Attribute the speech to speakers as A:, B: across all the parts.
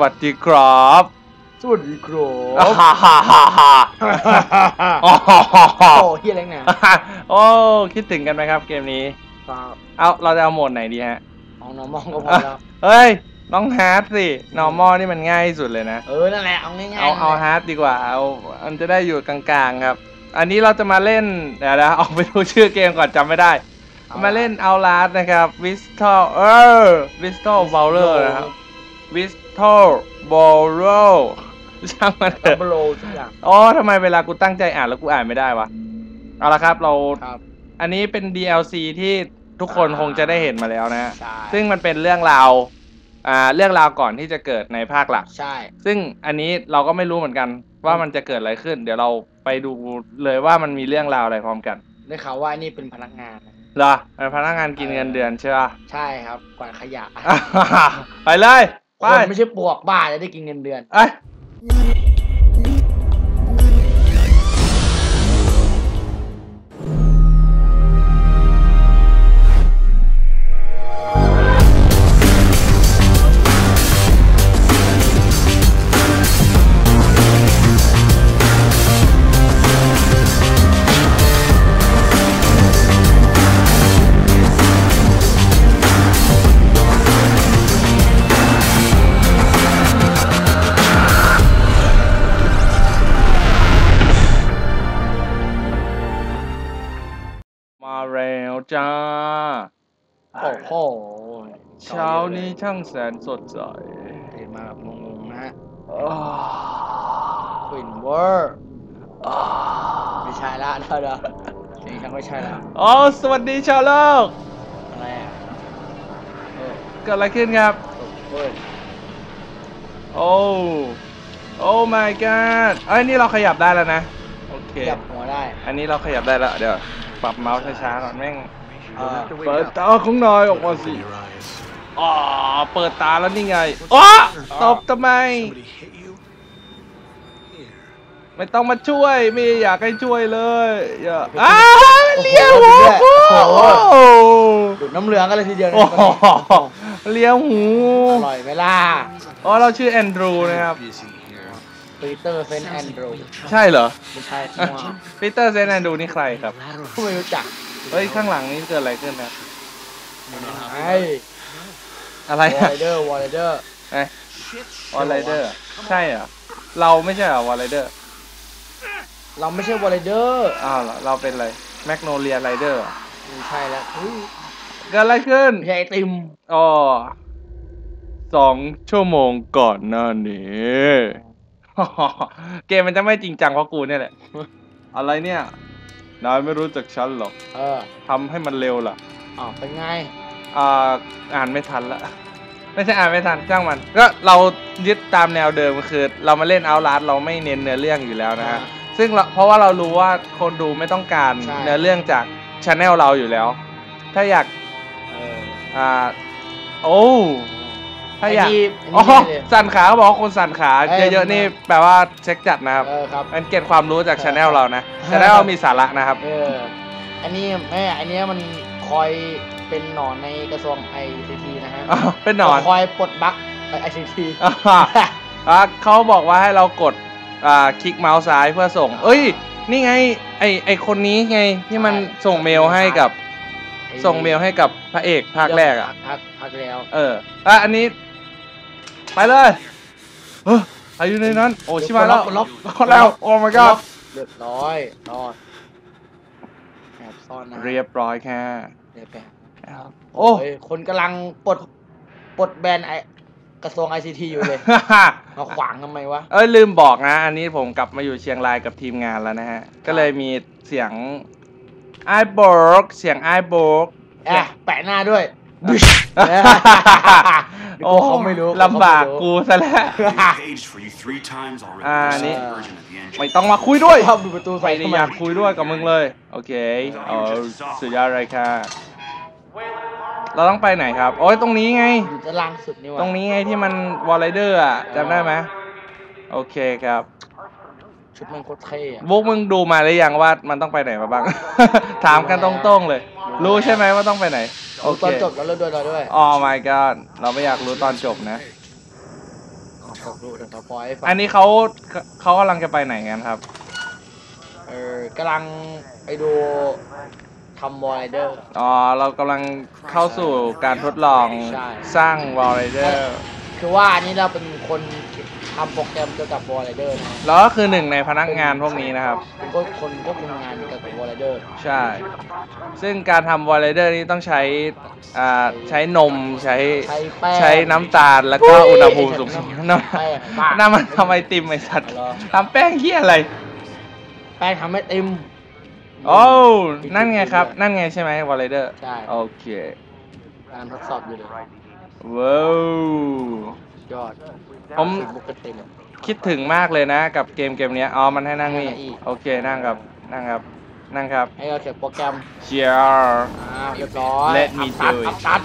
A: วัสดีครับ
B: สวัสดีครั
A: ฮ่าฮ่าฮ่าฮ่าโอ้โห
B: โอ้เฮียอะไรเนี่ย
A: โอ้คิดถึงกันไหมครับเกมนี้
B: ครับ
A: เอาเราจะเอาโหมดไหนดีฮะ
B: เอาน้องมองก็พอแล้ว
A: เฮ้ย น้องฮาร์ดสิ normal นี่มันง่ายที่สุดเลยนะ
B: เออนั่นแหละเอาง่ายๆ
A: เอาเอาฮาร์ดดีกว่า เอามันจะได้อยู่กลางๆครับ อันนี้เราจะมาเล่นเดี๋ยวนะออกไปดูชื่อเกมก่อนจำไม่ได้ มาเล่นเอาลาสนะครับวิสทอลเออวิสทอลบอลเลอร์นะครับวิส ทอลบอลเลอร์ช่างมันเถ
B: ดับ
A: อะ
B: เบิลโลทุกอย่าง
A: อ๋อทำไมเวลากูตั้งใจอ่านแล้วกูอ่านไม่ได้วะ เอาละครับเรา
B: ครับ
A: อันนี้เป็น DLC ที่ทุกคนคงจะได้เห็นมาแล้วนะฮะ
B: ใช่
A: ซึ่งมันเป็นเรื่องราว อ่า เรื่องราวก่อนที่จะเกิดในภาคหลัก
B: ใช่
A: ซึ่งอันนี้เราก็ไม่รู้เหมือนกันว่ามันจะเกิดอะไรขึ้น เดี๋ยวเราไปดูเลยว่ามันมีเรื่องราวอะไรพร้อมกัน
B: ได้ข่าวว่านี่เป็นพนักงานนะ
A: เหรอเป็นพนักงานกินเงินเดือนใช่ปะ
B: ใช่ครับกวาดขยะ
A: ไปเลย
B: ค
A: ไป
B: นไม่ใช่ปวกบ้าจะได้กินเงินเดือน
A: เอ้ ช้านี้ช่างแสนสดใส
B: ตื่นมาแบบงงๆนะฮะ
A: อ้าว
B: ฟินเวอร์ไม่ใช่ละเดี๋ยวเดี๋ยวเสียงฉันไม่ใช่ละ
A: อ๋อสวัสดีชาวโลก
B: อะไรอะเออ
A: เกิดอะไรขึ้นครับ
B: ตกเว้ย
A: โอ้โอ้ my god เอ้ยนี่เราขยับได้แล้วนะโอเค
B: ขยับหัวได้
A: อันนี้เราขยับได้แล้วเดี๋ยวปรับเมาส์ช้าๆก่อนแม่ง
B: เออ
A: เปิดตาของนายออกมาสิ อ๋อเปิดตาแล้วนี่ไงอ๋อตบทำไม ไม่ต้องมาช่วยไม่อยากให้ช่วยเลยอย่าอ้าเลี้ยวหู
B: โอ้โห
A: โอ้
B: ดูดน้ำเหลืองกันเลยทีเดียวนะ
A: โหเลี้ยวหู
B: อร่อยไหมล่ะ
A: อ๋อเราชื่อแอนดรูนะครับ
B: ปีเตอร์เซนต์แอนดรู
A: ใช่เหรอ
B: ไม่ใช่มั่ว
A: ปีเตอร์เซนแอนดรูนี่ใครครับ
B: ไม่รู้จัก
A: เฮ้ยข้างหลังนี่เกิดอะไรขึ้นนะ
B: ไอ้
A: อะไร
B: วอ
A: อะ
B: ลเลเดอร์วอลเลเดอร์
A: ไอ้วอลไรเดอร์ใช่เหรอเราไม่ใช่เหรอวอลไรเดอร์
B: เราไม่ใช่วอลเลเดอร์
A: อ้าวเหรอเราเป็นอะไรแมกโนเลียไรเดอร์
B: ไม่ใช่แล้วเฮ้ย
A: เกิดอะไรขึ้น
B: ไม่ใช่ไอติม
A: อ๋อสองชั่วโมงก่อนหน้านี้เกมมันจะไม่จริงจังเพราะกูเนี่ยแหละ อะไรเนี่ย นายไม่รู้จักฉันหรอก
B: เออ
A: ทำให้มันเร็วล่ะ
B: อ๋อเป็นไง
A: อ่าอ่านไม่ทันละไม่ใช่อ่านไม่ทันจ้างมัน ก็เรายึดตามแนวเดิมคือ เรามาเล่นเอาลาสเราไม่เน้นเนื้อเรื่องอยู่แล้วนะฮะซึ่งเราเพราะว่าเรารู้ว่าคนดูไม่ต้องการ
B: ใช่
A: เนื้อเรื่องจากช anel เราอยู่แล้ว ถ้าอยาก
B: เออ
A: อ่าโอ้ถ้าอยาก
B: ไนี่
A: อ๋อ
B: ไนี่เลย
A: สั่นขาเขาบอกว่าคนสั่นขา
B: เอ้ย
A: เยอะๆนี่แปลว่าเช็คจัดนะครับ
B: เออครับ
A: มันเก็บความรู้จาก
B: เออ
A: ช anel เรานะช anel เรามีสาระนะครับ
B: เออ อันนี้แม่อันเนี้ยมันคอย เป็นหนอนในกระทรวงไอซีทีนะฮะ
A: อ้าวเป็นหนอน
B: คอยปลดบั๊กไอซีที
A: อ่าอ่าเขาบอกว่าให้เรากดอ่าคลิกเมาส์ซ้ายเพื่อส่ง เอ้ย นี่ไง ไอไอคนนี้ไงที่มัน
B: ใช่
A: ส่งเมลให้กับ ส่งเมลให้กับพระเอกภาคแรกอะ
B: ภาคภาคแล้ว
A: เอออะอันนี้ ไปเลยเฮ้ยอายุในนั้น โอ้ชิบหายแล้ว
B: ปลดล็อก
A: ล็อกแล้วโอ้ my god
B: เรียบร้อยรอดแอบซ่อนนะ
A: เรียบร้อยแค่
B: เรียบร้อย
A: โอ้
B: โอ้ยคนกำลังปลดปลดแบนไอกระทรวงไอซีทีอยู่เลยมาขวางทำไมวะ
A: เอ้ยลืมบอกนะ อันนี้ผมกลับมาอยู่เชียงรายกับทีมงานแล้วนะฮะ ก็เลยมีเสียงไอ้บอร์กเสียงไอ้บอร์ก
B: แอะแปะหน้าด้วย
A: โอ้
B: เขาไม่รู้
A: ลำบากกูซะแล้ว
C: paged for you three times already.
A: Ah,
C: The
A: nee.
C: second version of the engine.
A: ไม่ต้องมาคุยด้วย
B: ชอบดูประตูใส่
A: ไม่ได้อยากคุยด้วยกับมึงเลย โอเคเออสุดยอดเลยค่ะ เราต้องไปไหนครับ โอ้ยตรงนี้ไง
B: อยู่ตารางสุดนี่วะ
A: ตรงนี้ไงที่มันวอลเลเดอร์อะจำได้ไหมโอเคครับ
B: ชุดมันโคตรเท่อะ
A: บุ๊กมึงดูมาหรือยังว่ามันต้องไปไหนมาบ้าง ถามกันตรงๆเลย รู้ใช่ไหมว่าต้องไปไหน โอ
B: ดู
A: เค
B: ตอนจบแล้วเราด้วยเราด้วย
A: อ๋อ my god เราไม่อยากรู้ตอนจบนะ
B: จบดูเดี๋ยวสปอยให้ฟัง
A: อันนี้เขาเขากำลังจะไปไหนกันครับ
B: เออกำลังไปดูทำวอลเลเดอร์
A: อ๋อ เรากำลังเข้าสู่การทดลอง
B: ใช่
A: สร้างวอลเลเดอร์
B: คือว่าอันนี้เราเป็นคนทำโปรแกรมเกี่ยวกับวอลเลเดอร์นะ
A: แล้วก็คือหนึ่งในพนักงานพวกนี้นะครับ
B: เป็นคนคนควบคุมงานเกี่ยวกับวอลเลเดอร์
A: ใช่ ซึ่งการทำวอลเลเดอร์นี้ต้องใช้อ่าใช้นมใช้
B: ใช้แป้ง
A: ใช้น้ำตาลแล้วก็อุณหภูมิสูง
B: ใช้
A: ๆ
B: น้ำ
A: น้
B: แป้งบ้าำ
A: น้ำมันทำไอติมไอสัตว์
B: เหรอ
A: ทำแป้งเฮียอะไร
B: แป้งทำให้เต็ม
A: โอ้วนั่นไงครับ นั่นไงใช่ไหมวอลเลเดอร์
B: ใช่
A: โอเค
B: การทดสอบอยู่เลย
A: ว้าวย
B: อด
A: ผม
B: บุกเต็ม
A: คิดถึงมากเลยนะ กับเกมเกมเนี้ยอ๋อมันให้นั่งนี่
B: ให้นั่งอีก
A: โอเคนั่งครับ นั่งครับ นั่งครับ
B: ให้เราเขียนโปรแกรม
A: เชียร์
B: อ่าเรียบร้อย
A: Let me
B: อัพ
A: do it
B: ตัด อัพตัด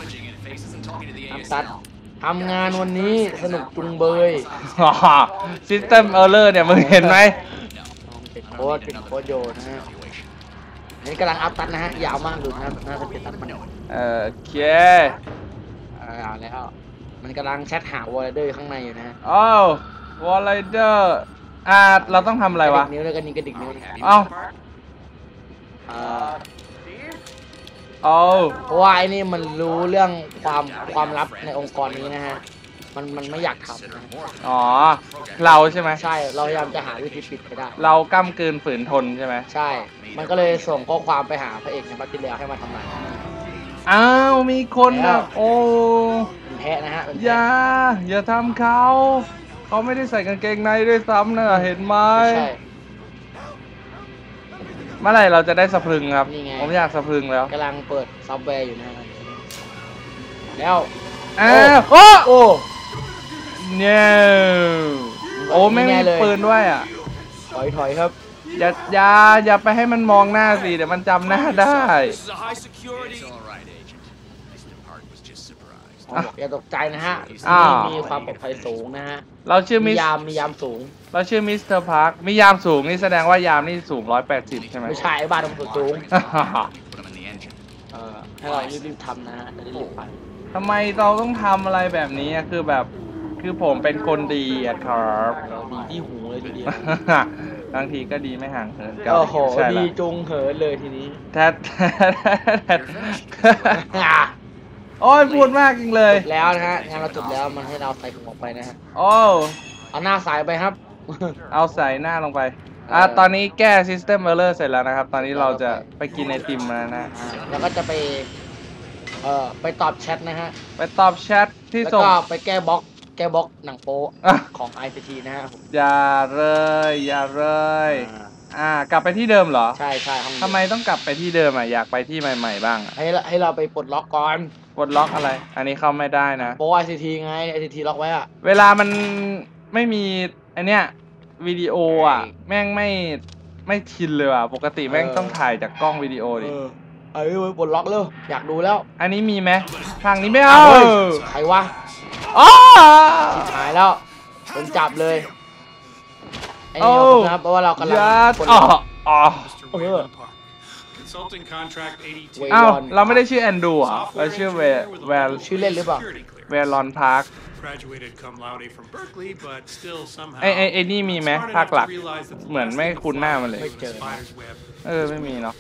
B: อัพตัดทำงานวันนี้สนุกจุงเบย
A: ซิสเต็มเออร์เลอร์เนี่ย มึงเห็นไหม
B: เป็นโค้ดเป็นโค้ดโยนะฮะ อันนี้กำลังอัพตัดนะฮะ ยาวมากดูนะน่าจะเป็นตัดมัน
A: เออโอเค
B: เอาแล้ว มันกำลังแชทหาวอลเลเดอร์ข้างในอยู่นะฮะ
A: โอ้วอลเลเดอร์อ่าเราต้องทำอะไรวะ
B: กดิกนิ้วแล้วก็นี่กระดิกนิ้ว
A: เอ้า
B: เอ่อ
A: โอ้
B: เพราะว่าไอ้นี่มันรู้เรื่องความความลับในองค์กรนี้นะฮะ มันมันไม่อยากทำนะ
A: อ๋อ เราใช่ไหม
B: ใช่เราพยายามจะหาวิธีปิดไปได้
A: เราก้ากลืนฝืนทนใช่ไหม
B: ใช่ มันก็เลยส่งข้อความไปหาพระเอกในบัตติเลียให้มาทำลาย
A: อ้าวมีคน
B: แล้
A: แบ
B: ว
A: บโอ้
B: เป็นแพ้นะฮะเป็น
A: อ
B: แพ้
A: ย่าอย่าทำเขาเขาไม่ได้ใส่กางเกงในด้วยซ้ำนะเห็นไหม
B: ไม่ใช่
A: เมื่อไหร่เราจะได้สะพรึงครับ
B: นี่ไง
A: ผมอยากสะพรึงแล้ว
B: กำลังเปิดซับแวร์อยู่นะฮะแล้ว
A: อ้าวโอ้
B: โอ้
A: เนี่ยโอ้ไม่
B: นี่
A: มี
B: ไงเลย
A: ปืนด้วยอะ
B: ถอยถอยครับ
A: อย่าอย่าอย่าไปให้มันมองหน้าสิเดี๋ยวมันจำหน้าได้
C: This is a high security. It's all right, Agent. Mr. Park was just surprised.
B: อ๋ออย่าตกใจนะฮะ
A: อ้าว
B: นี่มีความปลอดภัยสูงนะฮะ
A: เราชื่อ
B: มี
A: มิส
B: ยามมียามสูง
A: เราชื่อมิสเตอร์พาร์คมียามสูงนี่แสดงว่ายามนี่สูง 180 ใช่ไหม
B: ไม่ใช่ไอ้บ้านมันสูง
C: We put him in the engine.
B: เออให้เรารีบๆทำนะฮะจะได้รีบไป
A: ทำไมเราต้องทำอะไรแบบนี้อะคือแบบ คือผมเป็นคนดีอะครับ
B: เออดีที่หูเลยทีเดียว
A: บางทีก็ดีไม่ห่างเหินกัน
B: โอ้โห
A: ใช่
B: ดี
A: ละ
B: จุงเหินเลยทีนี้
A: แท้โอ้ยพูดมากจริงเลย
B: จบแล้วนะฮะงานเราจบแล้วมันให้เราใส่ถุงออกไปนะฮะ
A: โอ้
B: เอาหน้าสายไปครับ
A: เอาใส่หน้าลงไป อะ
B: เออ
A: ตอนนี้แก้ System Error เสร็จแล้วนะครับ ตอนนี้เราจะไปกินไอติมแล้วนะ
B: อ่าแล้วก็จะไป เอ่อ ไปตอบแชทนะฮะ
A: ไปตอบแชทที่
B: แล้ว
A: ส่ง
B: ก็ไปแก้บล็อก แก้บล็อกหนังโป๊
A: อะ
B: ของ ICT นะฮะผม
A: อย่าเลยอย่าเลย
B: อ่า
A: อ่ากลับไปที่เดิมเหรอ
B: ใช่ใช่ห้องเดียว
A: ทำไมต้องกลับไปที่เดิมอะอยากไปที่ใหม่ ๆ บ้างอะ
B: ให้เราให้เราไปปลดล็อกก่อน
A: กดล็อกอะไร อันนี้เข้าไม่ได้นะ
B: โป๊ ICT ไง ICT ล็อกไว้อะ
A: เวลามันไม่มีไอเนี้ยวิดีโออะแม่งไม่ไม่ชินเลยอะ ปกติแม่งต้องถ่ายจากกล้องวิดีโอดิ
B: เออเอ้ยปลดล็อกเร็วอยากดูแล้ว
A: อันนี้มีไหมทางนี้ไม่เอา
B: เฮ้ยใครวะ
A: อ๋อ
B: หายแล้วโดนจับเลยไอ้
A: โอ้
B: เนี่ยนะครับเพราะว่าเรากำลัง
A: ยัด
B: ปลด
A: อ๋
B: ล็
A: อ
B: อก
A: อ๋อ
D: Mr.
B: Oh,
D: Wayland
B: yeah.
D: Park. Consulting contract 82.
B: เว้ย
A: อ้าว
B: Waylon
A: เราไม่ได้ชื่อแอนดูอะเรา
D: Software
A: ชื่อเว
D: engineer with a
A: แวร์
D: local
B: ชื่อเล่นหรือเปล่า
D: security clearance.
A: แวร์ลอนพาร์ค
D: Graduated cum laude from Berkeley, but still somehow
A: ไอไอไอนี่มีไหม
D: smart
A: ภาค
D: enough
A: หลัก
D: to realize that the
A: เหมือน
D: last
A: ไม่
D: thing
A: คุ้นหน้ามันเลย
D: was a spider's web.
A: เออไม่มีเนาะ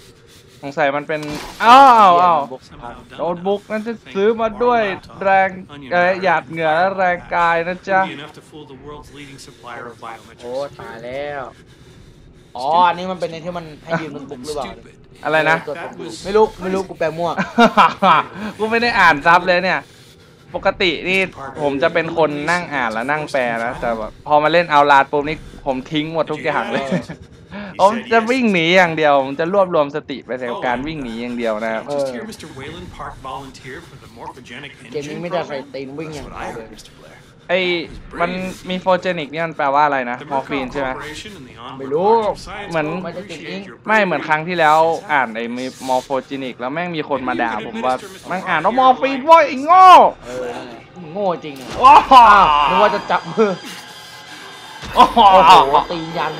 A: สงสัยมันเป็น อ้าวอ้าวอ้าว
D: Somehow done
A: โน้ตบุ๊ก
D: enough
A: นั่นจะ
D: to think
A: ซื้อมาด้วย
D: borrow a laptop,
A: แรง
D: onion
A: เอ่อ
D: powder,
A: หยาดเหงื่อและแรงกายนะจ๊ะ
D: would be enough to fool the world's leading supplier of
B: โอ้
D: biometrics.
B: ตายแล้ว อ๋อ อันนี้มันเป็นในที่มันให้ยืมโน้ตบุ๊กหรือเปล่า
D: Stupid.
A: อะไรนะ
B: ตัวผมดูไม่รู้ ไม่รู้ กูแปลมั่ว
A: กูไม่ได้อ่านซับเลยเนี่ย ปกตินี่ผมจะเป็นคนนั่งอ่านและนั่งแปลนะ แต่แบบพอมาเล่นเอาลาดปุ๊บนี่ผมทิ้งหมดทุกอย่างเลย ผมจะวิ่งหนีอย่างเดียวผมจะรวบรวมสติไปในการวิ่งหนีอย่างเดียวนะครับ
D: Just hear Mr. Wayland Park volunteer for the morphogenic
B: เกมนี้
D: engine
B: ไม่ได้ใส่
D: program.
B: ตีนวิ่งอย่าง
D: That's
B: เดียว
D: what I
B: เลย
D: heard, Mr. Blair.
A: ไอ้มันมีโฟเจนิกนี่มันแปลว่าอะไรนะ
D: The
A: มอร์ฟีน
D: Murkoff
A: ใช่ไหม
D: Corporation and the Onward
B: ไม่รู้
D: March of Science
A: เหมือน
D: will
B: ไม่ได้ติด
D: appreciate
B: อิง
D: your
A: ไม่เหมือนครั้งที่แล้วอ่านไอ้มีมอร์โฟจินิกแล้วแม่งมีคนมาด่าผมว่าแม่งอ่านว่ามอร์ฟีนเว่าไอ้โง่
B: เออนั่นแหละโง่จริงอะ
A: โอ้โห
B: อ้าวนึกว่าจะจับมือ
A: โอ้โห
B: โอ้โหตีนยัน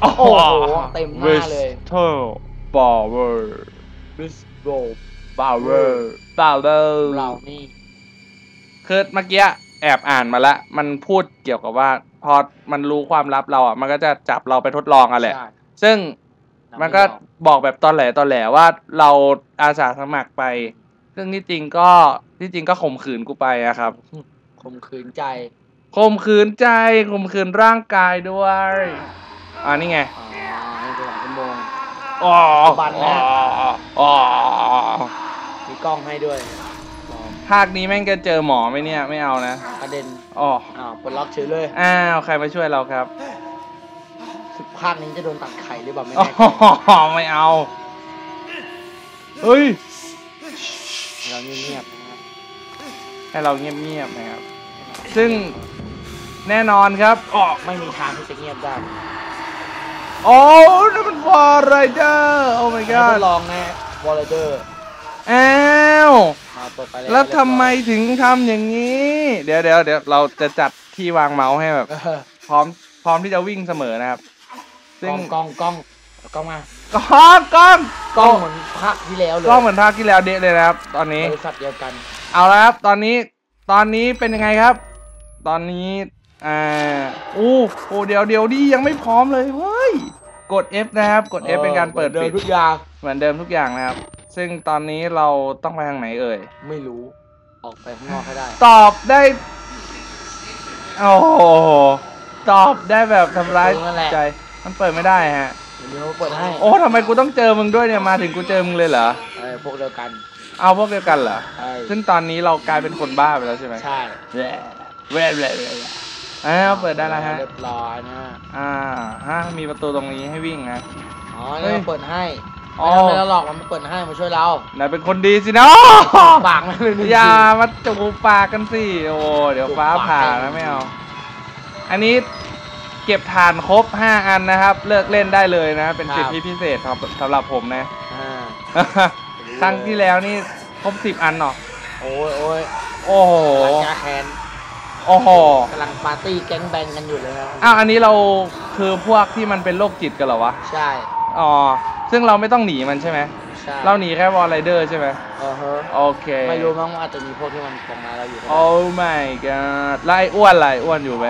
A: โอ้โห
B: โอ้โหเต็มหน้าเลย
A: เทอร์บาวเวอร์
B: บิสโร
A: บาวเวอร์บาวเวอร์
B: เรานี่
A: คือเมื่อกี้แอบอ่านมาละ มันพูดเกี่ยวกับว่า พอมันรู้ความลับเราอะ มันก็จะจับเราไปทดลองกันแหละ
B: ใช่
A: ซึ่งมันก็บอกแบบตอนแหลตอนแหลว่าเราอาสาสมัครไป ซึ่งที่จริงก็ที่จริงก็ข่มขืนกูไปอะครับ
B: ข่มขืนใจ
A: ข่มขืนใจข่มขืนร่างกายด้วย อ่านี่ไง
B: อ๋อให้ตัวชั่วโมง
A: อ๋อ
B: บันนะ
A: อ๋อ
B: มีกล้องให้ด้วยอ๋อ
A: ภาคนี้แม่งจะเจอหมอไหมเนี่ยไม่เอานะ
B: กระเด็น
A: อ๋อ
B: อ้าวปลดล็อกเฉยเลย
A: อ้าวใครมาช่วยเราครับ
B: ภาคนี้จะโดนตัดไข่หรือเปล่าไม่
A: อ๋
B: แน่ใจ
A: อไม่เอาเฮ้ย
B: เราเงียบๆนะครับ
A: ให้เราเงียบๆนะครับ ซึ่งแน่นอนครับอ๋อ
B: ไม่มีทางที่จะเงียบได้
A: โอ้นั่นมันวอร์ไรเดอร์โอ้ my
B: ให้ท
A: god
B: ดลองนะวอลเลเดอร์
A: อ้าว
B: มาเปิดไปแล้ว
A: แล้วทำไมถึงทำอย่างนี้ เดี๋ยวเดี๋ยวเดี๋ยวเราจะจัดที่วางเมาส์ให้แบบ
B: เออ
A: พร้อมพร้อมที่จะวิ่งเสมอนะครับ
B: ก
A: ซึ่
B: ล้
A: ง
B: องกล้องกล้องกล้องมาก
A: ล้องกล้อง
B: กล้องเหมือนภาคที่แล้วเลย
A: กล้องเหมือนภาคที่แล้วเดะเลยนะครับ ตอนนี้
B: บริษัทเดียวกัน
A: เอาละครับ ตอนนี้ตอนนี้เป็นยังไงครับ ตอนนี้ อ่าอู้โอ้เดี๋ยวเดี๋ยวดียังไม่พร้อมเลยเฮ้ยกด F นะครับ กด F เป็นการเปิด
B: เดิ
A: ปิ
B: น
A: ด
B: ทุกอย่าง
A: เหมือนเดิมทุกอย่างนะครับ ซึ่งตอนนี้เราต้องไปทางไหนเอ่ย
B: ไม่รู้ออกไปข้างนอกให้ได้
A: ตอบได้โอ้โหตอบได้แบบทำร้าย
B: นั่นแหละ
A: ใจมันเปิดไม่ได้ฮะ
B: เดี๋ยวเปิดให้
A: โอ้ทำไมกูต้องเจอมึงด้วยเนี่ยมาถึงกูเจอมึงเลยเหรอ
B: เออพวกเดียวกัน
A: เอาพวกเดียวกันเหรอ
B: ใช่
A: ซึ่งตอนนี้เรากลายเป็นคนบ้าไปแล้วใช่ไหม
B: ใช่
A: แว่แว่แว่แว่แว่ อ้าวเปิดได้แล้วฮะ
B: เรียบร้อยนะ
A: อ่าฮะมีประตูตรงนี้ให้วิ่งนะ
B: อ๋อ
A: เฮ้
B: นี่
A: ย
B: มันเปิดให้
A: อ๋อ
B: ไม่ทำอะไรเราหรอกมันเปิดให้มาช่วยเรา
A: นายเป็นคนดีสินะ
B: ปากมันเลยนี่
A: อย่ามาจูบปากกันสิโอ้เดี๋ยวฟ้าผ่านะไม่เอาอันนี้เก็บฐานครบ 5 อันนะครับ เลิกเล่นได้เลยนะ เป็นสิทธิพิเศษครับสำหรับผมนะ
B: อ่า
A: ครั้งที่แล้วนี่ครบ 10 อันเนาะ
B: โอ้ยโอ้ย
A: โอ้โห
B: หลังจากแคน
A: โอ้โห
B: กำลังปาร์ตี้แก๊งแบงกันอยู่เลยนะ
A: อ้าวอันนี้เราคือพวกที่มันเป็นโรคจิตกันเหรอวะ
B: ใช่
A: อ๋อ ซึ่งเราไม่ต้องหนีมันใช่ไหม
B: ใช่
A: เราหนีแค่วอลไรเดอร์ใช่ไหม
B: เออฮะ
A: โอเค
B: ไม่รู้มั้งว่าอาจจะมีพวกที่มันตรงมาเราอยู่ก็ได้
A: โอ้ my god ไล่อ้วนไล่อ้วนอยู่ไหม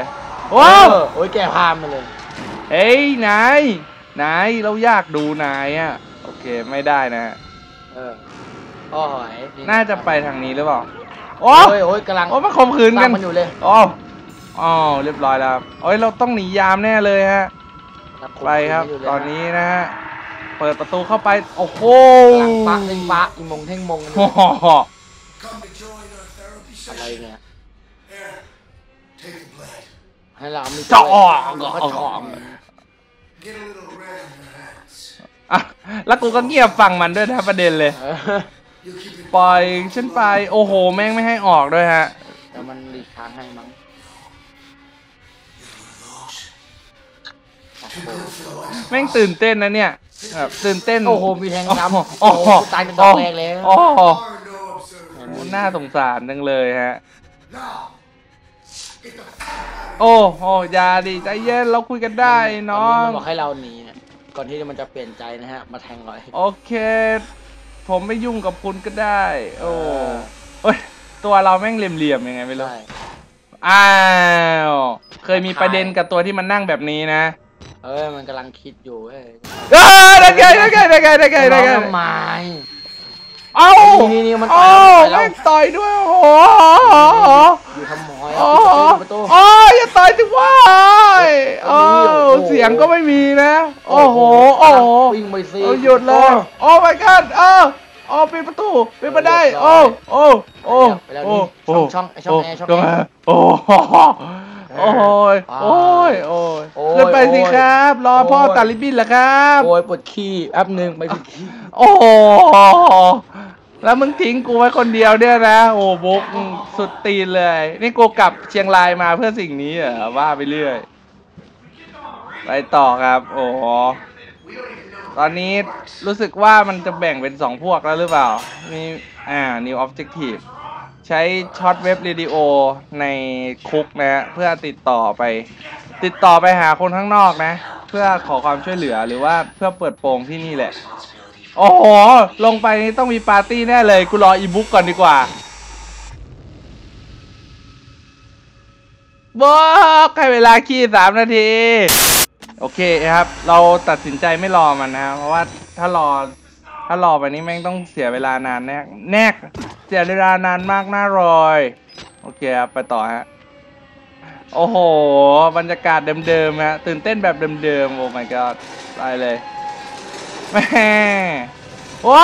B: เอ
A: ว้าว
B: อโอ้ยแกพามมาเลย
A: เฮ้ยนายนายเราอยากดูนายอะโอเคไม่ได้นะฮะ
B: เออโอ้ย
A: น่าจะไปทางนี้หรือเปล่า โอ้
B: โอ้ยโอ้ยกำลัง
A: โอ้มาข่มขืน
B: ตา
A: กั
B: ม
A: น
B: มันอยู่เลย
A: อ๋ออ๋อเรียบร้อยแล้วครับโอ้ยเราต้องหนียามแน่เลยฮะไปครับตอนนี้นะฮะเปิดประตูเข้าไปโอ้โห
B: กำลังปักเท่งปักอีมงเท่งมงกันอยู่
A: โอ้โห
C: Come to join our therapy
B: อะไร
C: session.
B: เนี่ย
C: Here, take the blade.
B: ให้เรามี
A: เจาะออก
B: เราก็
A: ออก
B: เจาะ
C: Get a little red in your hands.
A: อะแล้วกูก็เงียบฟังมันด้วยนะประเด็นเลย
B: เออ
C: You keep it
A: ปล่อยฉันไป โอ้โห แม่งไม่ให้ออกด้วยฮะ
B: เดี๋ยวมันรีทางให้มั้ง
A: แม่งตื่นเต้นนะเนี่ยแบบตื่นเต้น
B: โอ้โห มีแทงซ้ำ
A: โอ้โห
B: โอ้โหตายเป็นดอกแรกแล้ว
A: โอ้โห
C: are no observer.
A: โอ้น่าสงสารจังเลยฮะ
C: Now, get the fuck out of
A: โอ้โหอย่าดิใจเย็นเราคุยกันได้น้อง
B: มันบอกให้เราหนีนะก่อนที่มันจะเปลี่ยนใจนะฮะ มาแทงเรา
A: โอเค ผมไม่ยุ่งกับคุณก็ได้ โอ้
B: เออ
A: โอ้ยตัวเราแม่งเหลี่ยมๆยังไงไม่รู้
B: ใช่
A: อ้าวเคยมีประเด็นกับตัวที่มันนั่งแบบนี้นะ
B: เอ้ยมันกำลังคิดอยู่เอ้ย
A: เอ้ยได้ไงได้ไงได้ไงได้ไงได้ไง
B: น้องทำไม
A: เอ้า
B: นี่นี่มันต่
A: โอ้
B: อยแล้ว
A: แม่งต่อยด้วยโอ้โห
B: อยู่ทำหมอย
A: โอ้
B: ปิดประตู
A: โอ้อย่าต่อยจิว่าโอ้
B: โอ้โห
A: เสียงก็ไม่มีนะ โอ้โหโอ้โห
B: วิ่งไปสิ
A: เออหยุดเลยโอ้ my god เออโอ้ปิดประตูปิดมาได้โอ้โอ้โอ้
B: ไปแล้ว
A: โอ้
B: นี่
A: โอ้
B: ช่องช่องไอ้ช่องแอร์ช่องแอร์
A: โอ้โห โอ้ยโอ้ยโอ้ย
B: โอ้ย
A: ขึ้นไปสิครับ รอพ่อ
B: โอ้ย
A: ตัดลิบบินเหรอครับ
B: โอ้ยปวดขี้แป๊บหนึ่งไปผิดขี้
A: โอ้โหแล้วมึงทิ้งกูไว้คนเดียวเนี่ยนะโอ้บุ๊กสุดตีนเลย นี่กูกลับเชียงรายมาเพื่อสิ่งนี้เหรอว่าไปเรื่อย ไปต่อครับ โอ้โหตอนนี้รู้สึกว่ามันจะแบ่งเป็นสองพวกแล้วหรือเปล่า มีอ่า new objective ใช้ช็อตเว็บเรดิโอในคุกนะฮะเพื่อติดต่อไป ติดต่อไปหาคนข้างนอกนะ เพื่อขอความช่วยเหลือหรือว่าเพื่อเปิดโปงที่นี่แหละ โอ้โห ลงไปนี่ต้องมีปาร์ตี้แน่เลยกูรออีบุ๊กก่อนดีกว่าบอกให้เวลาขี้สามนาที โอเคครับ เราตัดสินใจไม่รอมันนะเพราะว่าถ้ารอถ้ารอไปนี้แม่งต้องเสียเวลานานแน่แน่ เสียเวลานานมากน่ารอย โอเคครับไปต่อฮะ โอ้โห บรรยากาศเดิมๆฮะ ตื่นเต้นแบบเดิมๆ โอ้ my god ตายเลยแม่โอ้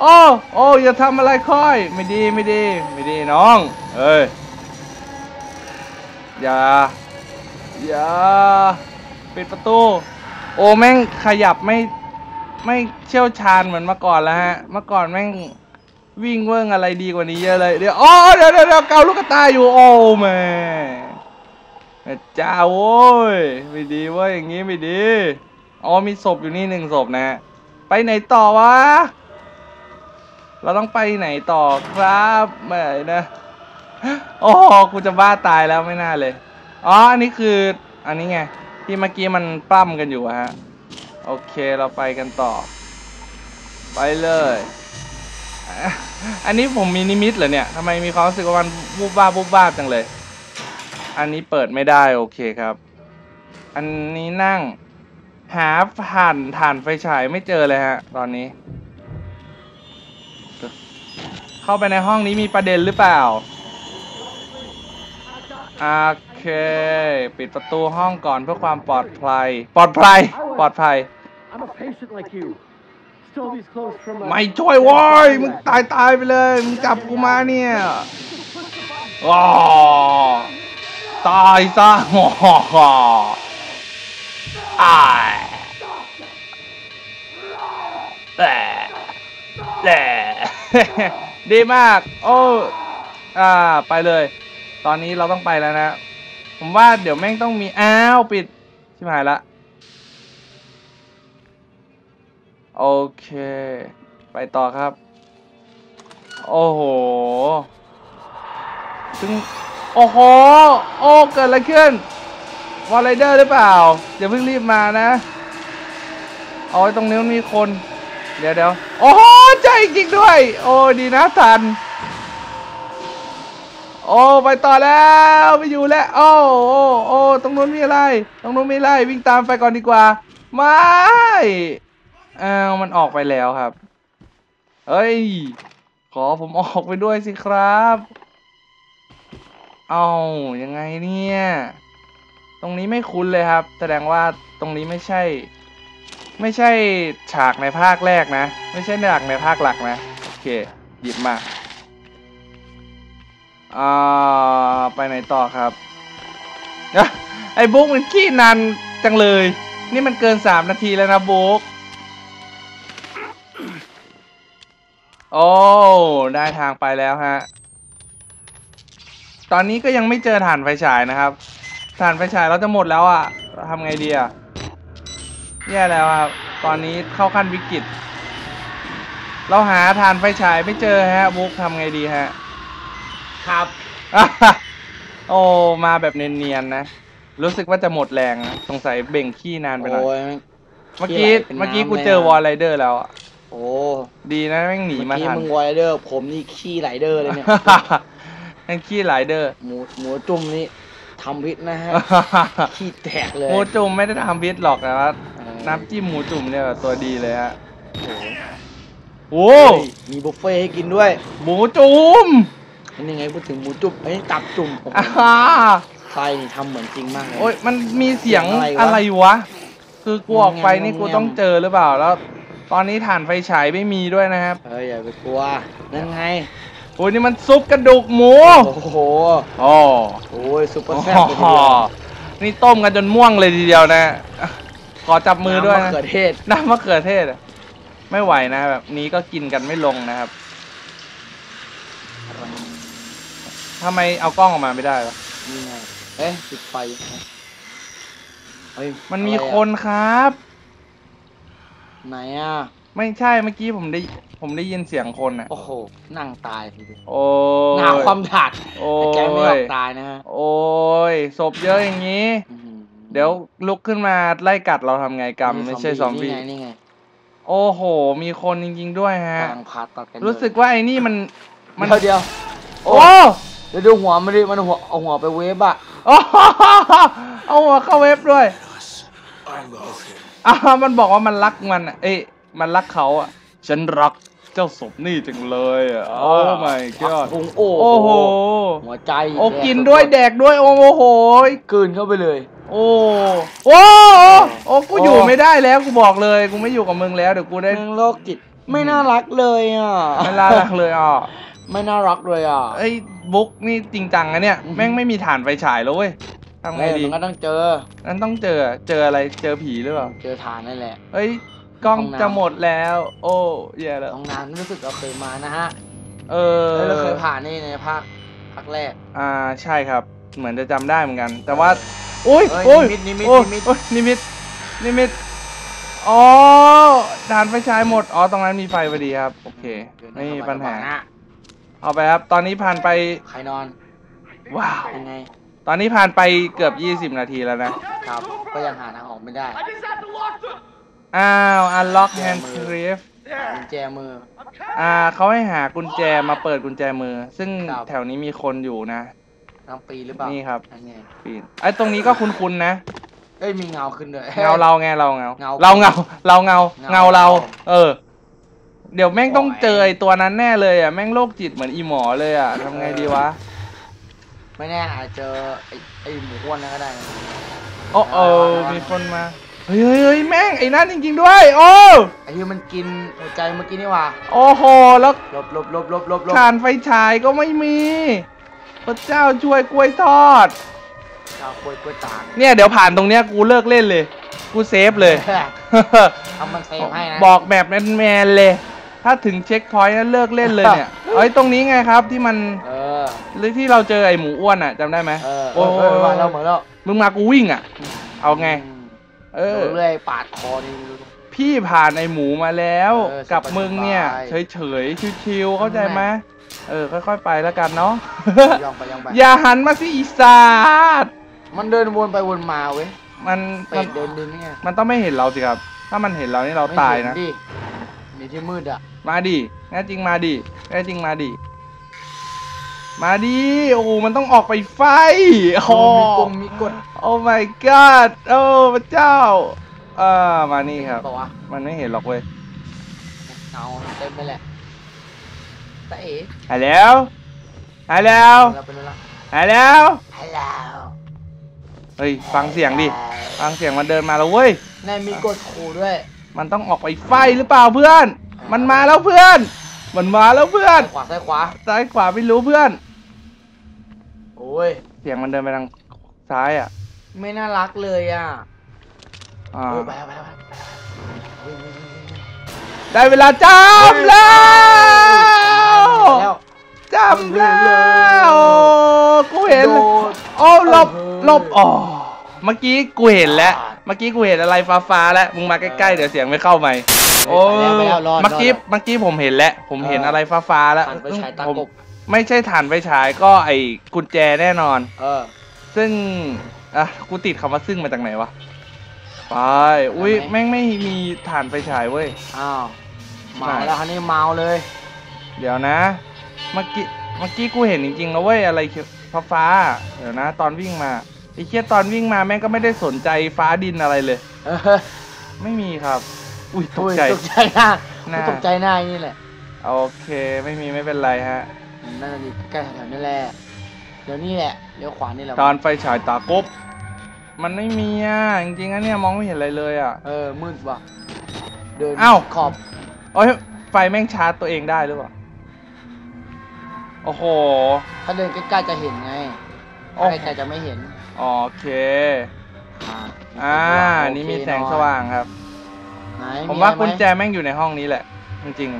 A: โอ้โอ้อย่าทำอะไรค่อย ไม่ดีไม่ดี ไม่ดีน้อง เอ้ย อย่า อย่า ปิดประตู โอ้แม่งขยับไม่ไม่เชี่ยวชาญเหมือนเมื่อก่อนแล้วฮะ เมื่อก่อนแม่ง วิ่งเวิ้งอะไรดีกว่านี้เยอะเลยเดี๋ยวอ๋อเดี๋ยวเดี๋ยวเกาลูกกระตายอยู่โอ้แม่เจ้าโว้ยไม่ดีเว้ยอย่างงี้ไม่ดีอ๋อมีศพอยู่นี่หนึ่งศพนะ ไปไหนต่อวะ เราต้องไปไหนต่อครับไม่นะโอ้กูจะบ้าตายแล้วไม่น่าเลย อ๋ออันนี้คืออันนี้ไงที่เมื่อกี้มันปล้ำกันอยู่ฮะโอเคเราไปกันต่อ ไปเลย อันนี้ผมมีนิมิตเหรอเนี่ยทำไมมีความรู้สึกว่ามันบูบบ้าบูบบ้าจังเลย อันนี้เปิดไม่ได้โอเคครับ อันนี้นั่ง หาถ่านถ่านไฟฉายไม่เจอเลยฮะ ตอนนี้ เข้าไปในห้องนี้มีประเด็นหรือเปล่าโอเค ปิดประตูห้องก่อนเพื่อความปลอดภัย ปลอดภัย ปลอดภัย ไม่ช่วยโว้ยมึงตายตายไปเลย มึงจับกูมาเนี่ยอ๋อตายซะฮ่าฮ่าฮ่าอ้ายแหล่แหล่ดีมาก โอ้อ่าไปเลย ตอนนี้เราต้องไปแล้วนะ ผมว่าเดี๋ยวแม่งต้องมี อ้าว ปิด ชิบหายละ โอเค ไปต่อครับ โอ้โหซึ่งโอ้โห โอ้ เกิดอะไรขึ้นวอลไรเดอร์หรือเปล่า อย่าเพิ่งรีบมานะ เอาไว้ตรงนี้มันมีคน เดี๋ยวเดี๋ยวโอ้โห ใจจริงด้วย โอ้ ดีนะทัน โอ้ ไปต่อแล้วไม่อยู่แล้ว โอ้ โอ้ โอ้ ตรงนู้นมีอะไร ตรงนู้นมีอะไร วิ่งตามไปก่อนดีกว่า ไม่ อ้าวมันออกไปแล้วครับเฮ้ย ขอผมออกไปด้วยสิครับ เอายังไงเนี่ย ตรงนี้ไม่คุ้นเลยครับ แสดงว่าตรงนี้ไม่ใช่ ไม่ใช่ฉากในภาคแรกนะ ไม่ใช่ฉากในภาคหลักนะ โอเค หยิบมาอ่าไปไหนต่อครับไอ้บุ๊กมันขี้นานจังเลย นี่มันเกินสามนาทีแล้วนะบุ๊ก โอ้ ได้ทางไปแล้วฮะ ตอนนี้ก็ยังไม่เจอถ่านไฟฉายนะครับถ่านไฟฉายเราจะหมดแล้วอะ่ะเราทำไงดีอะ่ะ แย่แล้วครับ ตอนนี้เข้าขั้นวิกฤต เราหาถ่านไฟฉายไม่เจอฮะบุ๊กทำไงดีฮะ
B: ครับ
A: โอ้ มาแบบเนียนๆนะ รู้สึกว่าจะหมดแรงนะสงสัยเบ่งขี้นานไปหน่อย
B: โอ้ย
A: เมื่อกี้
B: ขี้ไหลเป็น
A: เมื่อกี้
B: น้ำ
A: กู
B: เลย
A: เจอ
B: อะ
A: วอลไรเดอร์แล้วอะ
B: โอ้
A: ดีนะแม่งหนี
B: เมื่อ
A: มา
B: กี้
A: ทัน
B: มึงวอลเดอร์ ผมนี่ขี้ไหลเดอร์เลยเนี่ย
A: แม่งขี้ไหลเดอร์
B: หมูหมูจุ่มนี่ทำพิษนะฮะ ขี้แตกเลย
A: หมูจุ่มไม่ได้ทำพิษหรอกแต่ว่า
B: เออ
A: น้ำจิ้มหมูจุ่มเนี่ยแบบตัวดีเลยฮะ
B: โอ้โห
A: โอ้
B: เฮ้ยมีบุฟเฟ่ต์ให้กินด้วย
A: หมูจุ่ม
B: นี่ยังไงพูดถึงหมูจุ่มเอ้ยตับจุ่มโอ้โห
A: อ่า
B: ไฟนี่ทำเหมือนจริงมากเลย
A: โอ้ยมันมีเสียง
B: เสียงอะไรวะ
A: อะไรวะ คือกูออกไปนี่
B: งงๆ
A: กูต้องเจอหรือเปล่าแล้ว ตอนนี้ถ่านไฟฉายไม่มีด้วยนะครับ
B: เอ้ยอย่าไปกลัว นั่นไง
A: โอ้ยนี่มันซุปกระดูกหมู
B: โอ้โห
A: โอ้
B: โอ้ยซุปเปอร์
A: โอ้
B: แซ่บเลยทีเดียว
A: นี่ต้มกันจนม่วงเลยทีเดียวนะ ขอจับมือด้วย
B: น้ำมะ
A: นะ
B: เขือเทศ
A: น้ำมะเขือเทศอะไม่ไหวนะแบบนี้ก็กินกันไม่ลงนะครับทำไมเอากล้องออกมาไม่ได้วะ
B: นี่ไงเอ๊ะปิดไฟ เฮ้ย
A: มันมี
B: อะไรอะ
A: คนครับ
B: ไหนอะ
A: ไม่ใช่เมื่อกี้ผมได้ผมได้ยินเสียงคนอะ
B: โอ้โห นั่งตายทีเดียว
A: โอ้ย
B: หนาความถาด
A: โอ้
B: แต่แกไม่ยอม
A: ย
B: ตายนะฮะ
A: โอ้ยศพเยอะอย่างนี้
B: อื้อหือ
A: เดี๋ยวลุกขึ้นมาไล่กัดเราทำไงกรรมไม่ใช่ซอมบี้
B: นี่ไงนี่ไง
A: โอ้โห มีคนจริง ๆ ด้วยฮะ
B: กำลังผ่าตัดกัน
A: รู้สึกว่าไอ้นี่มัน
B: มันเดียว
A: โอ้
B: เดี๋ยวดูหัวมันดิมันหัวเอาหัวไปเวฟอะ
A: โอ้โหเอาหัวเข้าเว็บด้วย
C: I love him.
A: อ่ามันบอกว่ามันรักมันอะเอ้ยมันรักเขาอะ ฉันรักเจ้าศพนี่จังเลยอะโอ้ my god
B: พุงโอ้
A: โอ้โห
B: หัวใจ
A: โอ้
B: แกิ
A: นด้วยแดกด้วยโอ้โห
B: กลืนเข้าไปเลย
A: โอ้โอ้โอ้โอ้กู
B: โอ้
A: อยู่ไม่ได้แล้วกูบอกเลยกูไม่อยู่กับมึงแล้วเดี๋ยวกูได้
B: มึงโรคจิตไม่น่ารักเลยอะ
A: ไม่ลาลักเลยอะ
B: ไม่น่ารักเลยอะ
A: ไอ้บุ๊กนี่จริงจังนะเนี่ย
B: อือหือ
A: แม่งไม่มีฐานไฟฉายแล้วเว้ย ทำไง
B: เออ
A: ดี
B: มันก็ต้องเจอ
A: นั่นต้องเจอเจออะไรเจอผีหรือเปล่า
B: เจอฐานนั่นแหละ
A: เอ้ยกล้อง
B: ห้องน้ำ
A: จะหมดแล้ว โอ้แย่แล้ว
B: ห้องน้ำรู้สึกเราเคยมานะฮะ
A: เออ
B: แล้วเราเคยผ่านนี่ในภาคภาคแรก
A: อ่าใช่ครับ เหมือนจะจำได้เหมือนกัน แต่ว่าอุ้ย
B: เอ้ย
A: อุ้ย
B: นิมิต
A: โอ้ย
B: นิมิต
A: โอ้ยนิมิตนิมิตอ๋อฐานไฟฉายหมดอ๋อตรงนั้นมีไฟพอดีครับโอเค
B: เดี๋ยวนะ
A: ไม่มี
B: เข้
A: ปัญหา
B: ไปก่อนนะ
A: เอาไปครับ ตอนนี้ผ่านไป
B: ใครนอน
A: ว้าว
B: ยังไง
A: ตอนนี้ผ่านไปเกือบ 20 นาทีแล้วนะ
B: ครับ ก็ยังหาทางออกไม่ได้
A: อ้าว unlock hand grief
B: กุญแจมือ
A: อ่าเขาให้หากุญแจมาเปิดกุญแจมือ ซึ่ง
B: ครับ
A: แถวนี้มีคนอยู่นะ
B: ทางปีหรือเปล่า
A: นี่
B: นี่
A: ครับ
B: อันไง
A: ปีนไอ้ตรงนี้ก็คุ้นๆนะ
B: เอ้ยมีเงาขึ้นด้วย
A: เงาเราไงเราเงา
B: เงา
A: เราเงาเราเงา
B: เงา
A: เงาเรา
B: เรา
A: เออ เดี๋ยวแม่งต้อง
B: โอ้ย
A: เจอไอ้ตัวนั้นแน่เลยอะแม่งโรคจิตเหมือนอีหมอเลยอะทำไงดีวะ
B: ไม่แน่อาจเจอไอ้ไอ้หมูอ้วนนั่นก็ได้นะ
A: โอ้โอ้
B: ระวัง
A: มีคนมา เฮ้ยเฮ้ยเฮ้ยแม่งไอ้นั่นจริง ๆ ด้วย โอ้
B: ไอ้ที่มันกินหัวใจเมื่อกี้นี่หว่า
A: โอ้โห แล้ว
B: ลบลบลบลบลบลบ
A: ถ่านไฟฉายก็ไม่มี พระเจ้าช่วยกล้วยทอด
B: ชาวกล้วยกล้วยตาก
A: เนี่ยเดี๋ยวผ่านตรงเนี้ยกูเลิกเล่นเลย กูเซฟเลย
B: ทำมันเซฟให้นะ
A: บอกแบบแมนๆเลย ถ้าถึงเช็คพอยต์แล้วเลิกเล่นเลยเนี่ย เอ้ยตรงนี้ไงครับที่มัน
B: เออ
A: หรือที่เราเจอไอ้หมูอ้วนอะจำได้ไหม
B: เออ
A: โอ้
B: เออเออมาแล้วเหมือนแล้ว
A: มึงมากูวิ่งอะ เอาไง
B: ม
A: เออ
B: เรื่อยปาดคอนี่ไม่รู้
A: พี่ผ่านไอ้หมูมาแล้ว
B: เออ
A: กับมึงเนี่ย
B: สบาย
A: เฉยๆชิวๆเข้าใจไหมเออค่อยๆไปแล้วกันเนาะ
B: ย่องไปย่องไป
A: อย่าหันมาสิอีสาด
B: มันเดินวนไปวนมาเว้ย
A: มัน
B: เป็
A: มัน
B: ดเดินดินนี่ไง
A: มันต้องไม่เห็นเราสิครับ ถ้ามันเห็นเรานี่เราตายนะ
B: ไม่เห็ดิมีที่มืดอะ
A: มาดิแน่จริงมาดิแน่จริงมาดิ มาดิ โอ้โหมันต้องออกไปไฟโอ้
B: มีกงมีกฎ
A: โอ้ my god โอ้พระเจ้าเออมานี่ครับ
B: ปะวะ
A: มันไม่เห็นหรอกเว้ย
B: เงาเต็มไปแหละแต่เอ๋
A: หายแล้วหายแล้ว
B: เราเป็นอะไร
A: หายแล้ว
B: ฮัลโหล
A: เฮ้ย ฟังเสียงดิ ฟังเสียงมันเดินมาแล้วเว้ย
B: นายมีกฎขู่ด้วย
A: มันต้องออกไปไฟหรือเปล่าเพื่อน มันมาแล้วเพื่อน มันมาแล้วเพื่อน
B: ขวาซ้ายขวา
A: ซ้ายขวาไม่รู้เพื่อน
B: โอ้ย
A: เสียงมันเดินไปทางซ้ายอะ
B: ไม่น่ารักเลยอะ
A: อ่า
B: โอ้ยไปแล้วไปแล้วไปแล้ววิ่งวิ่งวิ่งวิ่ง
A: ได้เวลาจับแล้ว
B: แล้ว
A: จับแล้วกูเห็น
B: โดด
A: โอ้หลบ
B: เออ
A: หลบอ๋อเมื่อกี้กูเห็นแล้ว เมื่อกี้กูเห็นอะไรฟ้าๆแล้วมึงมาใกล้ๆเดี๋ยวเสียงไม่เข้าไหมค์โอ้
B: ไปแล้วไปแล้วรอด
A: เมื่อกี้
B: รอด
A: เมื่อกี้ผมเห็นแล้วผมเห็น
B: เอออ
A: อะไรฟ้าๆแล้ว
B: หันไปฉายตา
A: ผม
B: กบ
A: ไม่ใช่ฐานไฟฉายก็ไอ้กุญแจแน่นอน
B: เออ
A: ซึ่ง อะ กูติดคำว่าซึ่งมาจากไหนวะ ไป อุ้ย
B: ทำไม
A: แม่งไม่มีฐานไฟฉายเว้ย
B: อ้าว เมาแล้วคันนี้เมาเลย
A: เดี๋ยวนะ เมื่อกี้ เมื่อกี้กูเห็นจริงๆนะเว้ย อะไรฟ้าฟ้าๆเดี๋ยวนะ ตอนวิ่งมาไอ้เคียตอนวิ่งมาแม่งก็ไม่ได้สนใจฟ้าดินอะไรเลย
B: เออ
A: ไม่มีครับ อุ้ยตก
B: อุ้ย
A: ใจ
B: ตกใจหน้า
A: หน้า
B: ตกใจหน้าอย่างนี่แหละ
A: โอเค ไม่มีไม่เป็นไรฮะ
B: นั่นน่ะดิใกล้แถวๆนี่แหละเดี๋ยวนี้แหละเลี้ยวขวานี่แหละ
A: ตอนไฟฉายตากบ มันไม่มีอะจริงๆอันเนี้ยมองไม่เห็นอะไรเลยอะ
B: เออมืดว่ะเดิน
A: อ้าว
B: ขอบ
A: โอ้ยไฟแม่งชาร์จตัวเองได้หรือเปล่าโอ้โห
B: ถ้าเดินใกล้ๆจะเห็นไง
A: โอ้
B: ถ้าไกลๆจะไม่เห็น
A: โอเค
B: อ่า
A: อ่า
B: โอเค
A: นี่มีแสง
B: หน่อย
A: สว่างครับ
B: ไหน
A: ผมว่า
B: อะไรไห
A: กุญแจแม่งอยู่ในห้องนี้แหละ จริง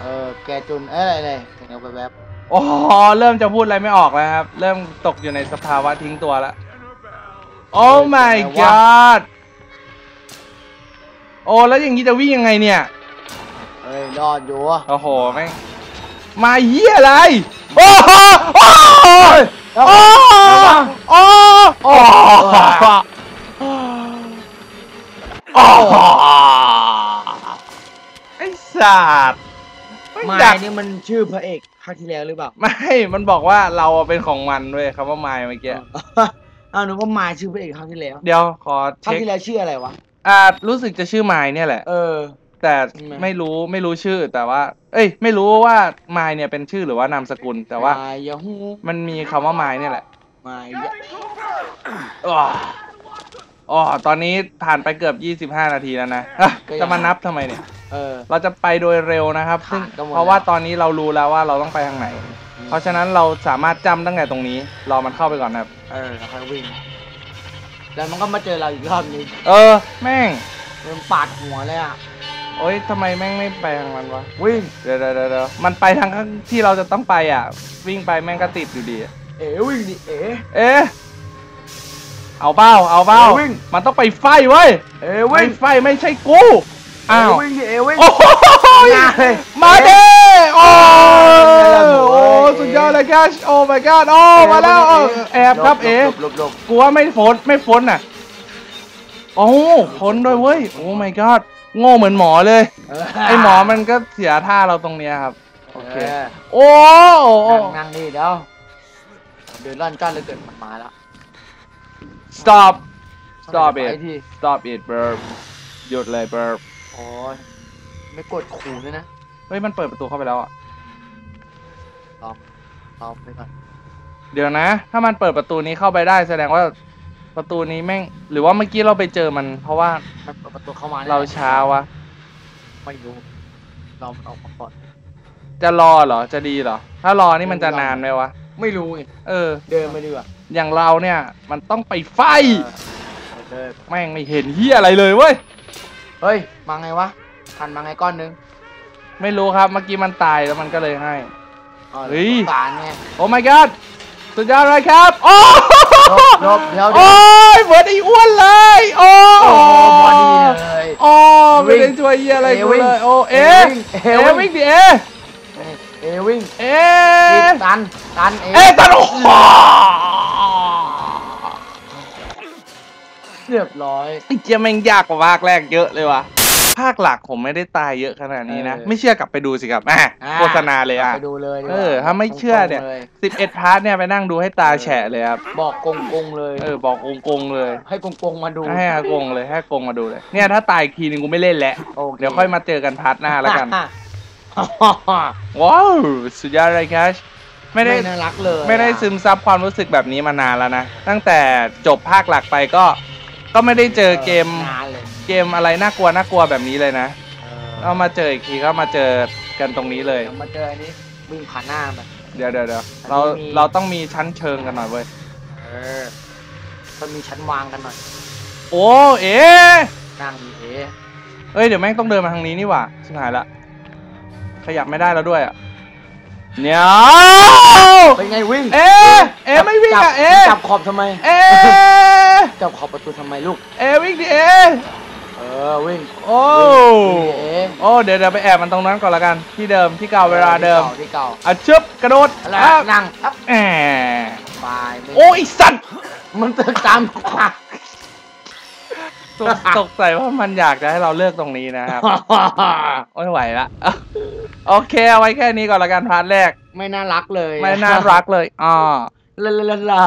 B: เออแกจุนเอ้ยอะไรอะไรเดี๋ยวไปแวบ
A: ๆ โอ้โหเริ่มจะพูดอะไรไม่ออกแล้วครับ เริ่มตกอยู่ในสภาวะทิ้งตัวแล้วโอ้ my god โอ้แล้วอย่างนี้จะวิ่งยังไงเนี่ย
B: เอ้ยรอดอยู่
A: โอ้โหแม่งมาเหี้ยอะไรโอ้โหโอ้โหโอ้โหโอ้โหโอ้โหโอ้โหไอ้สัตว์ไม่
B: ไม้
A: ดัก
B: นี่มันชื่อพระเอกภาคที่แล้วหรือเปล่า
A: ไม่ มันบอกว่าเราเป็นของมันด้วยคำว่าไม้เมื่อกี้
B: อ้าวนึกว่ามาชื่อพระเอกครั้งที่แล้ว
A: เดี๋ยวขอ
B: ครั้ง
A: เช็ค
B: ที่แล้วชื่ออะไรวะ
A: อ่ารู้สึกจะชื่อไมายเนี่ยแหละ
B: เออ
A: แต่
B: ใช่ไหม
A: ไม่รู้ไม่รู้ชื่อแต่ว่า เอ้ย ไม่รู้ว่าไมายเนี่ยเป็นชื่อหรือว่านามสกุล แต่ว่า
B: มายาฮู
A: มันมีคำว่าไมายเนี่ยแหละ
B: มายา
A: อ๋ออ๋อตอนนี้ผ่านไปเกือบ 25 นาทีแล้วนะอะจะมานับทำไมเนี่ย
B: เออ
A: เราจะไปโดยเร็วนะครับซึ่ง
B: ผ่านก็หมด
A: เพราะว่า
B: แล้ว
A: ตอนนี้เรารู้แล้วว่าเราต้องไปทางไหน เพราะฉะนั้นเราสามารถจำตั้งแต่ตรงนี้ รอมันเข้าไปก่อนนะครับ
B: เออแล้วค่อยวิ่ง แล้วมันก็มาเจอเราอีกรอบนึง
A: เออ แม่ง
B: มันปาดหัวเลยอะ
A: โอ๊ยทำไมแม่งไม่ไปทางมันวะ
B: วิ่ง
A: เดี๋ยวเดี๋ยวเดี๋ยวเดี๋ยวมันไปทางที่เราจะต้องไปอะ วิ่งไปแม่งก็ติดอยู่ดีอะ
B: เอ๋วิ่งดิเอ๋
A: เอ๊ะ เอาเบ้าเอาเบ้า
B: เอวิ่ง
A: มันต้องไปไฟเว้ย
B: เอ๋
A: ไม่
B: วิ่ง
A: ไฟไม่ใช่กู อ้าว
B: เวิ่งดิเอ๋วิ่ง
A: โอ้โห
B: มาเลย
A: มาเด้โอ้
B: เอ๊ะ
A: โอ้สุดยอดเลยแคชโอ้ my god โอ้มาแล้วเออแอบครับเอ๋
B: หลบหลบหลบ
A: กูว่าไม่ฝนไม่ฝนน่ะโอ้ฝนด้วยเว้ยโอ้ my god โง่เหมือนหมอเลย
B: เออ
A: ไอหมอมันก็เสียท่าเราตรงเนี้ยครับ โอเค
B: เออ
A: โอ้โอ้
B: นั่งนั่งดิเดี๋ยวเดินล่อนจ้านเลยเกิดมันมาแล้ว
A: stop stop
B: ไป
A: it
B: ที่
A: stop it burp หยุดเลย burp
B: โอ้ยไม่กดขู่ด้วยนะ
A: เฮ้ยมันเปิดประตูเข้าไปแล้วอะ
B: รอรอไปก่อน
A: เดี๋ยวนะ ถ้ามันเปิดประตูนี้เข้าไปได้แสดงว่าประตูนี้แม่ง หรือว่าเมื่อกี้เราไปเจอมัน เพราะว่า
B: มันเปิดประตูเข้ามานี่ย
A: เราช้าวะ
B: ไม่รู้รอมันออกมาก่อน
A: จะรอเหรอ จะดีเหรอ ถ้ารอนี่มันจะนานไหมวะ
B: ไม่รู้ไง
A: เออ
B: เดินไปดีกว่า
A: อย่างเราเนี่ย มันต้องไปไฟ
B: เออเดิน
A: แม่งไม่เห็นเฮียอะไรเลยเว้ย
B: เฮ้ย มาไงวะทันมาไงก้อนนึง
A: ไม่รู้ครับ เมื่อกี้มันตายแล้วมันก็เลยให้
B: อ๋อ
A: เฮ้ย
B: สารไง
A: โอ้ my god สุดยอดเลยครับ โอ้
B: หลบหลบเดี๋ยวเดี๋
A: โอ้
B: ยวย
A: เหมือนไอ้อ้วนเลย โอ้
B: โอ้โหพอดีเลย
A: โอ้ไม่ได้ช่วยเหี้ยอะไรกูเลยโอ้เอ๊ะ
B: เอ
A: เอ๊ะ
B: วิ่ง
A: วิ่งดิเอ๊ะ
B: นี่เอวิ่ง
A: เอ๊
B: นี่ะตันตันเอ
A: เอ๊ะต
B: เรียบร้อย
A: ไอ้เจียแม่งยากกว่าภาคแรกเยอะเลยว่ะ ภาคหลักผมไม่ได้ตายเยอะขนาดนี้นะ
B: เออ
A: ไม่เชื่อกลับไปดูสิครับอะ
B: อ่า
A: โฆษณาเลยอะ
B: ไปดูเลยดีกว่
A: เออถ้าไม่เชื่อเนี่ย
B: ตรงๆล
A: สิบเอ็ดพาร์ทเนี่ยไปนั่งดูให้ตาแฉะเลยครับ
B: บอกกงกงๆเลย
A: เออบอกองกงๆเลย
B: ให้กงกงๆมาดู
A: ให้อากงเลยให้อากงมาดูเลย เนี่ยถ้าตายอีกทีนึงกูไม่เล่นแล้ว
B: โอเค
A: เดี๋ยวค่อยมาเจอกันพาร์ทหน้าแล้วกัน
B: ฮ่า
A: ว้าวสุดยอดเลยแคชไม่ได้
B: ไม่น่ารักเลย
A: ไม่ได้ซึมซับความรู้สึกแบบนี้มานานแล้วนะ ตั้งแต่จบภาคหลักไปก็ ก็ไม่ได้เจอเกม
B: นานเลย
A: เกมอะไรน่ากลัวน่ากลัวแบบนี้เลยนะ
B: เอ
A: เอามาเจออีกทีก็มาเจอกันตรงนี้เลย
B: เดี๋ยวมาเจออันนี้วิ่งผ่านหน้ามัน
A: เดี๋ยวเดี๋ยวเดี๋ยวเรา
B: อันนี้มี
A: เราต้องมีชั้นเชิงกันหน่อยเว้ย
B: เออต้องมีชั้นวางกันหน่อย
A: โอ้เอ๊ะ
B: นั่งดีเอ๋
A: เอ้ยเดี๋ยวแม่งต้องเดินมาทางนี้นี่หว่าชิบหายละขยับไม่ได้แล้วด้วยอะเนี่ย
B: เป็นไงวิ่ง
A: เอ๊ะเอ๊ะไม่วิ่ง
B: จับ
A: อะเอ๊ะ
B: จับขอบทำไม
A: เอ๊ะ
B: จับขอบประตูทำไมลูก
A: เอ๊ะวิ่งดิเอ๊ะ
B: เออวิ่ง
A: โอ้
B: วิ่งดิเอ๋
A: โอ้เดี๋ยวเดี๋ยวไปแอบมันตรงนั้นก่อนละกัน ที่เดิมที่เก่าเวลาเดิม
B: ที่เก่า
A: อะชึบกระโดด
B: อะไร
A: อะ
B: นั่งอัพ
A: แหม
B: ไปไม่
A: โอ้ยสัตว์
B: มันตึกตาม
A: ตกตกใจว่ามันอยากจะให้เราเลือกตรงนี้นะครับไม่ไหวละโอเคเอาไว้แค่นี้ก่อนละกันพาร์ทแรก
B: ไม่น่ารักเลย
A: ไม่น่ารักเลยอ๋อ
B: ลาลาลาลา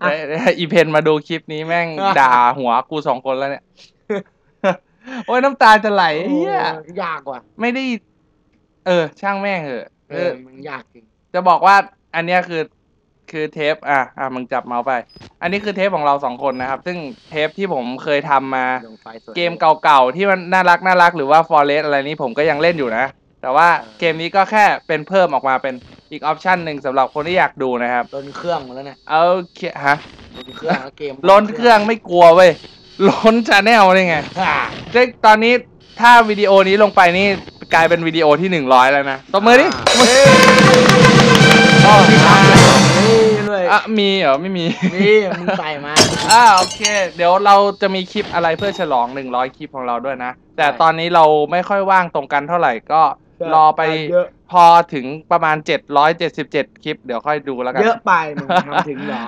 A: เดี๋ยวเดี๋ยวอีเพนมาดูคลิปนี้แม่งด่าหัวกูสองคนแล้วเนี่ย โอ้ยน้ำตาจะไหลเฮีย
B: ยากว่ะ
A: ไม่ได้ เออ ช่างแม่งเหอะ
B: เอ
A: เอ
B: อมันยากจริง
A: จะบอกว่า อันเนี้ยคือ คือเทป อะ อะมึงจับเมาส์ไป อันนี้คือเทปของเราสองคนนะครับ ซึ่งเทปที่ผมเคยทำมา เกมเก่าๆที่มันน่ารักน่ารักหรือว่า Forest อะไรนี้ผมก็ยังเล่นอยู่นะ แต่ว่าเกมนี้ก็แค่เป็นเพิ่มออกมาเป็นอีกออปชันหนึ่งสำหรับคนที่อยากดูนะครับ
B: ล้นเครื่องหมดแล้วเนี่ย
A: โอเคฮะ
B: ล้นเครื่องแล้วเกม
A: ล้นเครื่องไม่กลัวเว้ยล้นชาแนลได้ไง
B: อ่า
A: เจ๊ตอนนี้ถ้าวิดีโอนี้ลงไปนี่กลายเป็นวิดีโอที่หนึ่งร้อยแล้วนะตบมือดิตบมือ
B: อ๋อมีทำเลยเลย
A: อะมีเหรอไม่มี
B: นี่มึงใส่มา
A: อ่าโอเค เดี๋ยวเราจะมีคลิปอะไรเพื่อฉลอง 100 คลิปของเราด้วยนะ แต่
B: ใช่
A: ตอนนี้เราไม่ค่อยว่างตรงกันเท่าไหร่ก็
B: ใช่
A: รอไป
B: เยอะ
A: พอถึงประมาณ 777 คลิป เดี๋ยวค่อยดูแล้วกัน
B: เยอะไปมึงทำถึงเหรอ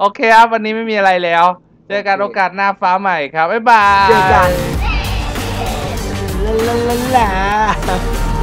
A: โอเคครับ วันนี้ไม่มีอะไรแล้ว เจอกัน
B: โอเค
A: โอกาสหน้าฟ้าใหม่ครับ บ๊ายบาย
B: เจอกันลาลาลาลา